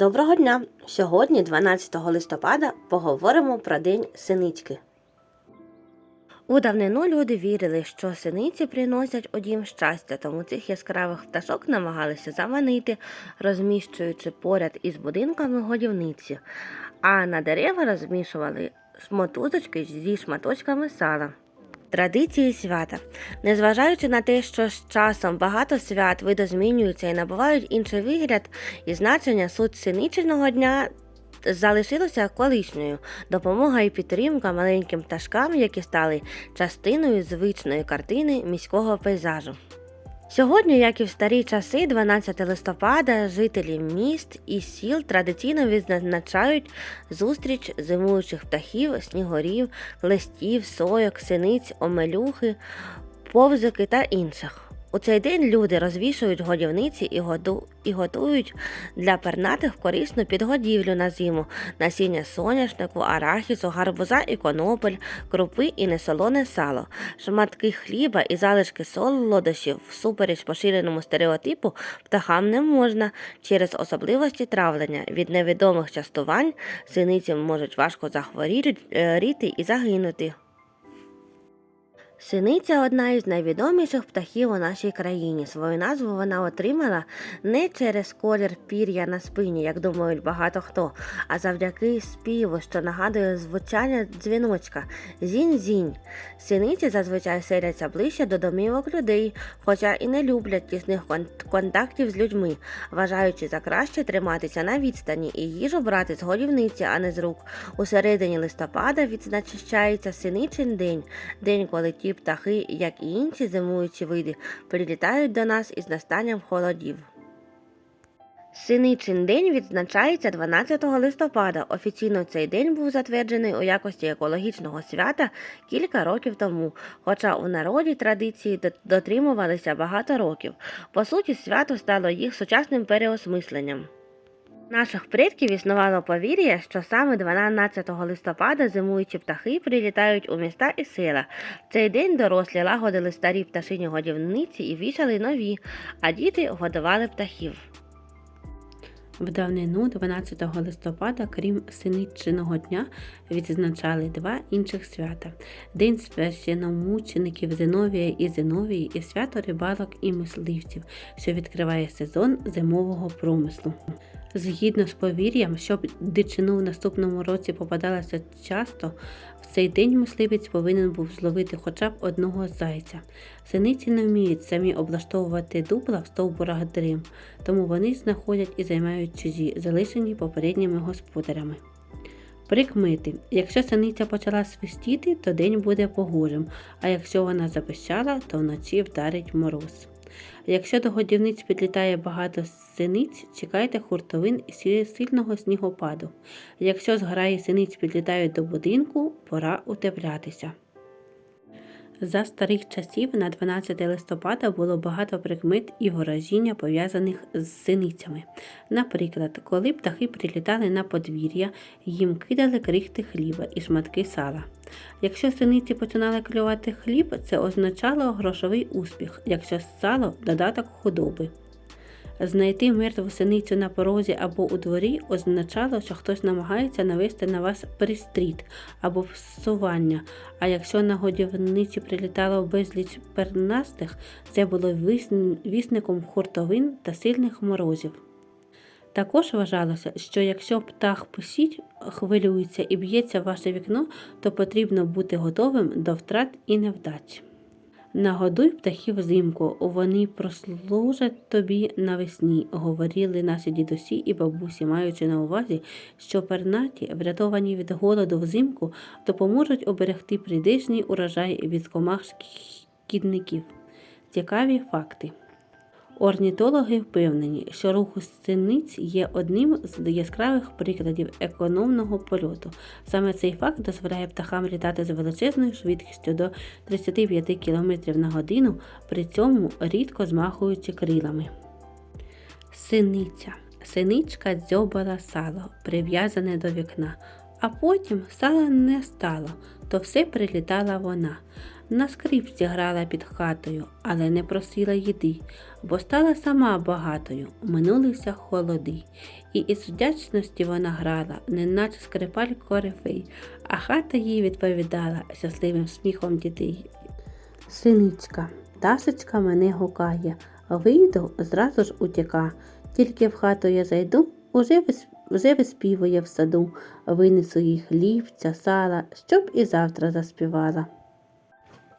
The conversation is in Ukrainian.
Доброго дня! Сьогодні, 12 листопада, поговоримо про День синички. У давнину люди вірили, що синиці приносять у дім щастя, тому цих яскравих пташок намагалися заманити, розміщуючи поряд із будинками годівниці, а на дерева розмішували мотузочки зі шматочками сала. Традиції свята. Незважаючи на те, що з часом багато свят видозмінюються і набувають інший вигляд і значення, суть синічного дня залишилося колишньою допомога і підтримка маленьким пташкам, які стали частиною звичної картини міського пейзажу. Сьогодні, як і в старі часи, 12 листопада, жителі міст і сіл традиційно відзначають зустріч зимуючих птахів, снігорів, листів, сойок, синиць, омелюхи, повзики та інших. У цей день люди розвішують годівниці і, году... і готують для пернатих корисну підгодівлю на зиму, насіння соняшнику, арахісу, гарбуза і конопель, крупи і несолоне сало, шматки хліба і залишки солодощів всупереч поширеному стереотипу птахам не можна через особливості травлення. Від невідомих частувань синиці можуть важко захворіти і загинути. Синиця одна із найвідоміших птахів у нашій країні. Свою назву вона отримала не через колір пір'я на спині, як думають багато хто, а завдяки співу, що нагадує звучання дзвіночка зінь-зінь. Синиці зазвичай селяться ближче до домівок людей, хоча і не люблять тісних кон- контактів з людьми, вважаючи за краще триматися на відстані і їжу брати з годівниці, а не з рук. У середині листопада відзначається синичин день, день, коли ті птахи, як і інші зимуючі види, прилітають до нас із настанням холодів. Синичин день відзначається 12 листопада. Офіційно цей день був затверджений у якості екологічного свята кілька років тому, хоча у народі традиції дотримувалися багато років. По суті, свято стало їх сучасним переосмисленням. Наших предків існувало повір'я, що саме 12 листопада зимуючі птахи прилітають у міста і села. В цей день дорослі лагодили старі пташині годівниці і вішали нові, а діти годували птахів. В давнину 12 листопада, крім Синиччиного дня, відзначали два інших свята: День священомучеників Зиновія і Зиновії і свято рибалок і мисливців, що відкриває сезон зимового промислу. Згідно з повір'ям, щоб дичину в наступному році попадалося часто, в цей день мисливець повинен був зловити хоча б одного зайця. Синиці не вміють самі облаштовувати дупла в стовбурах дерев, тому вони знаходять і займають чужі, залишені попередніми господарями. Прикмити. Якщо синиця почала свистіти, то день буде погожим, а якщо вона запищала, то вночі вдарить мороз. Якщо до годівниць підлітає багато синиць, чекайте хуртовин і сильного снігопаду. Якщо зграї граї синиць підлітають до будинку, пора утеплятися. За старих часів на 12 листопада було багато прикмет і ворожіння пов'язаних з синицями. Наприклад, коли птахи прилітали на подвір'я, їм кидали крихти хліба і шматки сала. Якщо синиці починали клювати хліб, це означало грошовий успіх, якщо сало додаток худоби. Знайти мертву синицю на порозі або у дворі означало, що хтось намагається навести на вас пристріт або всування. А якщо на годівниці прилітало безліч пернастих, це було вісником хуртовин та сильних морозів. Також вважалося, що якщо птах посіть хвилюється і б'ється в ваше вікно, то потрібно бути готовим до втрат і невдач. Нагодуй птахів взимку, вони прослужать тобі навесні, говорили наші дідусі і бабусі, маючи на увазі, що пернаті, врятовані від голоду взимку, допоможуть оберегти прийдешній урожай від комах шкідників. Цікаві факти. Орнітологи впевнені, що рух синиць є одним з яскравих прикладів економного польоту. Саме цей факт дозволяє птахам літати з величезною швидкістю до 35 км на годину, при цьому рідко змахуючи крилами. Синиця. Синичка дзьобала сало, прив'язане до вікна, а потім сала не стало, то все прилітала вона. На скрипці грала під хатою, але не просила їди, бо стала сама багатою, минулися холоди. І із вдячності вона грала, неначе скрипаль корифей, а хата їй відповідала щасливим сміхом дітей. Синичка, Дашечка мене гукає, вийду, зразу ж утіка. Тільки в хату я зайду, уже, вис... вже виспівує в саду, винесу їй хлібця, сала, щоб і завтра заспівала.